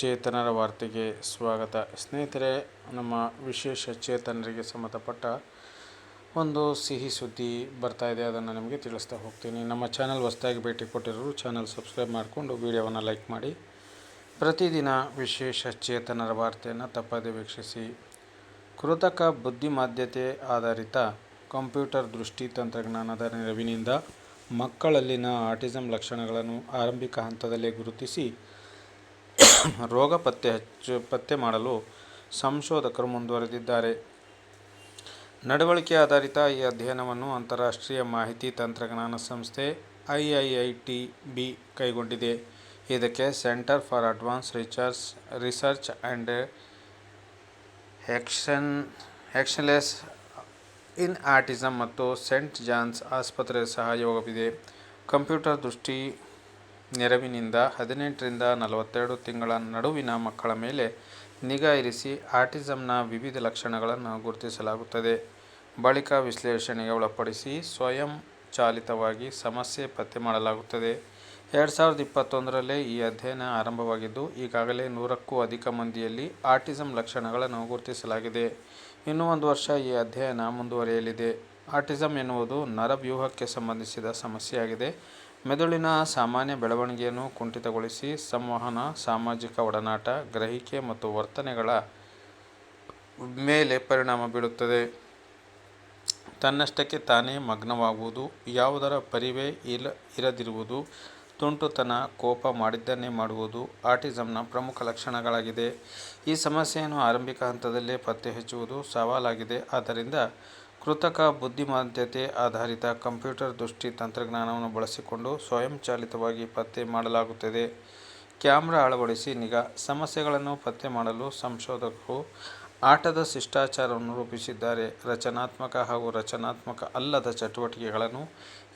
ಚೇತನರ ವಾರ್ತೆಗೆ ಸ್ವಾಗತ. ಸ್ನೇಹಿತರೆ, ನಮ್ಮ ವಿಶೇಷ ಚೇತನರಿಗೆ ಸಂಬಂಧಪಟ್ಟ ಒಂದು ಸಿಹಿ ಸುದ್ದಿ ಬರ್ತಾ ಇದೆ. ಅದನ್ನು ನಿಮಗೆ ತಿಳಿಸ್ತಾ ಹೋಗ್ತೀನಿ. ನಮ್ಮ ಚಾನಲ್ ಹೊಸದಾಗಿ ಭೇಟಿ ಕೊಟ್ಟಿರೋರು ಚಾನಲ್ ಸಬ್ಸ್ಕ್ರೈಬ್ ಮಾಡಿಕೊಂಡು ವಿಡಿಯೋವನ್ನು ಲೈಕ್ ಮಾಡಿ. ಪ್ರತಿದಿನ ವಿಶೇಷ ಚೇತನರ ವಾರ್ತೆಯನ್ನು ತಪ್ಪದೆ ವೀಕ್ಷಿಸಿ. ಕೃತಕ ಬುದ್ಧಿಮಾಧ್ಯತೆ ಆಧಾರಿತ ಕಂಪ್ಯೂಟರ್ ದೃಷ್ಟಿ ತಂತ್ರಜ್ಞಾನದ ನೆರವಿನಿಂದ ಮಕ್ಕಳಲ್ಲಿನ ಆಟಿಸಮ್ ಲಕ್ಷಣಗಳನ್ನು ಆರಂಭಿಕ ಹಂತದಲ್ಲೇ ಗುರುತಿಸಿ ರೋಗ ಪತ್ತೆ ಹಚ್ಚು, ಪತ್ತೆ ಮಾಡಲು ಸಂಶೋಧಕರು ಮುಂದುವರೆದಿದ್ದಾರೆ. ನಡವಳಿಕೆ ಆಧಾರಿತ ಈ ಅಧ್ಯಯನವನ್ನು ಅಂತಾರಾಷ್ಟ್ರೀಯ ಮಾಹಿತಿ ತಂತ್ರಜ್ಞಾನ ಸಂಸ್ಥೆ I I I T B ಕೈಗೊಂಡಿದೆ. ಇದಕ್ಕೆ centre for advance research research and action actionless in autism ಮತ್ತು ಸೆಂಟ್ ಜಾನ್ಸ್ ಆಸ್ಪತ್ರೆಯ ಸಹಯೋಗವಿದೆ. ಕಂಪ್ಯೂಟರ್ ದೃಷ್ಟಿ ನೆರವಿನಿಂದ ಹದಿನೆಂಟರಿಂದ ನಲವತ್ತೆರಡು ತಿಂಗಳ ನಡುವಿನ ಮಕ್ಕಳ ಮೇಲೆ ನಿಗಾ ಇರಿಸಿ ಆಟಿಸಮ್ನ ವಿವಿಧ ಲಕ್ಷಣಗಳನ್ನು ಗುರುತಿಸಲಾಗುತ್ತದೆ. ಬಳಿಕ ವಿಶ್ಲೇಷಣೆಗೆ ಒಳಪಡಿಸಿ ಸ್ವಯಂ ಚಾಲಿತವಾಗಿ ಸಮಸ್ಯೆ ಪತ್ತೆ ಮಾಡಲಾಗುತ್ತದೆ. ಎರಡು ಸಾವಿರದ ಇಪ್ಪತ್ತೊಂದರಲ್ಲೇ ಈ ಅಧ್ಯಯನ ಆರಂಭವಾಗಿದ್ದು, ಈಗಾಗಲೇ ನೂರಕ್ಕೂ ಅಧಿಕ ಮಂದಿಯಲ್ಲಿ ಆರ್ಟಿಸಮ್ ಲಕ್ಷಣಗಳನ್ನು ಗುರುತಿಸಲಾಗಿದೆ. ಇನ್ನೂ ಒಂದು ವರ್ಷ ಈ ಅಧ್ಯಯನ ಮುಂದುವರಿಯಲಿದೆ. ಆಟಿಸಮ್ ಎನ್ನುವುದು ನರವ್ಯೂಹಕ್ಕೆ ಸಂಬಂಧಿಸಿದ ಸಮಸ್ಯೆಯಾಗಿದೆ. ಮೆದುಳಿನ ಸಾಮಾನ್ಯ ಬೆಳವಣಿಗೆಯನ್ನು ಕುಂಠಿತಗೊಳಿಸಿ, ಸಂವಹನ, ಸಾಮಾಜಿಕ ಒಡನಾಟ, ಗ್ರಹಿಕೆ ಮತ್ತು ವರ್ತನೆಗಳ ಮೇಲೆ ಪರಿಣಾಮ ಬೀಳುತ್ತದೆ ತನ್ನಷ್ಟಕ್ಕೆ ತಾನೇ ಮಗ್ನವಾಗುವುದು, ಯಾವುದರ ಪರಿವೇ ಇಲ್ಲ ಇರದಿರುವುದು, ತುಂಟುತನ, ಕೋಪ ಮಾಡಿದ್ದನ್ನೇ ಮಾಡುವುದು ಆಟಿಸಮ್ನ ಪ್ರಮುಖ ಲಕ್ಷಣಗಳಾಗಿದೆ. ಈ ಸಮಸ್ಯೆಯನ್ನು ಆರಂಭಿಕ ಹಂತದಲ್ಲೇ ಪತ್ತೆ ಹಚ್ಚುವುದು ಸವಾಲಾಗಿದೆ. ಆದ್ದರಿಂದ ಕೃತಕ ಬುದ್ಧಿಮಾಂದ್ಯತೆ ಆಧಾರಿತ ಕಂಪ್ಯೂಟರ್ ದೃಷ್ಟಿ ತಂತ್ರಜ್ಞಾನವನ್ನು ಬಳಸಿಕೊಂಡು ಸ್ವಯಂಚಾಲಿತವಾಗಿ ಪತ್ತೆ ಮಾಡಲಾಗುತ್ತದೆ. ಕ್ಯಾಮ್ರಾ ಅಳವಡಿಸಿ ನಿಗಾ, ಸಮಸ್ಯೆಗಳನ್ನು ಪತ್ತೆ ಮಾಡಲು ಸಂಶೋಧಕರು ಆಟದ ಶಿಷ್ಟಾಚಾರವನ್ನು ರೂಪಿಸಿದ್ದಾರೆ. ರಚನಾತ್ಮಕ ಹಾಗೂ ರಚನಾತ್ಮಕ ಅಲ್ಲದ ಚಟುವಟಿಕೆಗಳನ್ನು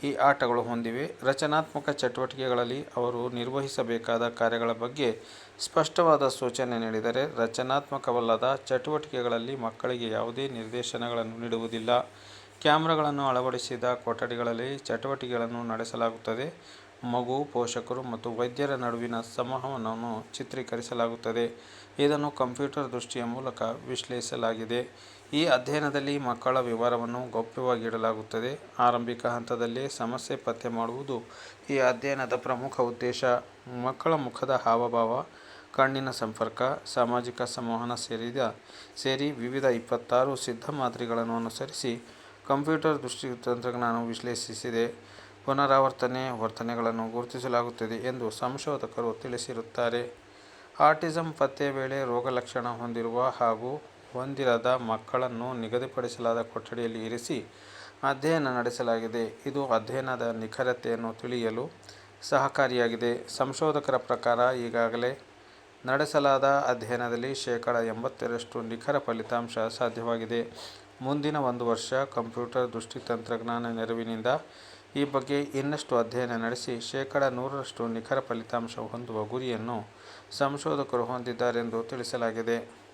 ಈ ಆಟಗಳು ಹೊಂದಿವೆ. ರಚನಾತ್ಮಕ ಚಟುವಟಿಕೆಗಳಲ್ಲಿ ಅವರು ನಿರ್ವಹಿಸಬೇಕಾದ ಕಾರ್ಯಗಳ ಬಗ್ಗೆ ಸ್ಪಷ್ಟವಾದ ಸೂಚನೆ ನೀಡಿದರೆ, ರಚನಾತ್ಮಕವಲ್ಲದ ಚಟುವಟಿಕೆಗಳಲ್ಲಿ ಮಕ್ಕಳಿಗೆ ಯಾವುದೇ ನಿರ್ದೇಶನಗಳನ್ನು ನೀಡುವುದಿಲ್ಲ. ಕ್ಯಾಮ್ರಾಗಳನ್ನು ಅಳವಡಿಸಿದ ಕೊಠಡಿಗಳಲ್ಲಿ ಚಟುವಟಿಕೆಗಳನ್ನು ನಡೆಸಲಾಗುತ್ತದೆ. ಮಗು, ಪೋಷಕರು ಮತ್ತು ವೈದ್ಯರ ನಡುವಿನ ಸಂವಹನವನ್ನು ಚಿತ್ರೀಕರಿಸಲಾಗುತ್ತದೆ. ಇದನ್ನು ಕಂಪ್ಯೂಟರ್ ದೃಷ್ಟಿಯ ಮೂಲಕ ವಿಶ್ಲೇಷಿಸಲಾಗಿದೆ. ಈ ಅಧ್ಯಯನದಲ್ಲಿ ಮಕ್ಕಳ ವಿವರವನ್ನು ಗೌಪ್ಯವಾಗಿಡಲಾಗುತ್ತದೆ ಆರಂಭಿಕ ಹಂತದಲ್ಲಿ ಸಮಸ್ಯೆ ಪತ್ತೆ ಮಾಡುವುದು ಈ ಅಧ್ಯಯನದ ಪ್ರಮುಖ ಉದ್ದೇಶ. ಮಕ್ಕಳ ಮುಖದ ಹಾವಭಾವ, ಕಣ್ಣಿನ ಸಂಪರ್ಕ, ಸಾಮಾಜಿಕ ಸಂವಹನ ಸೇರಿದ, ಸೇರಿ ವಿವಿಧ ಇಪ್ಪತ್ತಾರು ಸಿದ್ಧ ಮಾದರಿಗಳನ್ನು ಅನುಸರಿಸಿ ಕಂಪ್ಯೂಟರ್ ದೃಷ್ಟಿ ತಂತ್ರಜ್ಞಾನವು ವಿಶ್ಲೇಷಿಸಿದೆ. ಪುನರಾವರ್ತನೆ ವರ್ತನೆಗಳನ್ನು ಗುರುತಿಸಲಾಗುತ್ತದೆ ಎಂದು ಸಂಶೋಧಕರು ತಿಳಿಸಿರುತ್ತಾರೆ. ಆರ್ಟಿಸಂ ಪತ್ತೆ ವೇಳೆ ರೋಗಲಕ್ಷಣ ಹೊಂದಿರುವ ಹಾಗೂ ಹೊಂದಿರದ ಮಕ್ಕಳನ್ನು ನಿಗದಿಪಡಿಸಲಾದ ಕೊಠಡಿಯಲ್ಲಿ ಇರಿಸಿ ಅಧ್ಯಯನ ನಡೆಸಲಾಗಿದೆ. ಇದು ಅಧ್ಯಯನದ ನಿಖರತೆಯನ್ನು ತಿಳಿಯಲು ಸಹಕಾರಿಯಾಗಿದೆ. ಸಂಶೋಧಕರ ಪ್ರಕಾರ ಈಗಾಗಲೇ ನಡೆಸಲಾದ ಅಧ್ಯಯನದಲ್ಲಿ ಶೇಕಡ ಎಂಬತ್ತರಷ್ಟು ನಿಖರ ಫಲಿತಾಂಶ ಸಾಧ್ಯವಾಗಿದೆ. ಮುಂದಿನ ಒಂದು ವರ್ಷ ಕಂಪ್ಯೂಟರ್ ದೃಷ್ಟಿ ತಂತ್ರಜ್ಞಾನ ನೆರವಿನಿಂದ ಈ ಬಗ್ಗೆ ಇನ್ನಷ್ಟು ಅಧ್ಯಯನ ನಡೆಸಿ ಶೇಕಡ ನೂರರಷ್ಟು ನಿಖರ ಫಲಿತಾಂಶ ಹೊಂದುವ ಗುರಿಯನ್ನು ಸಂಶೋಧಕರು ಹೊಂದಿದ್ದಾರೆಂದು ತಿಳಿಸಲಾಗಿದೆ.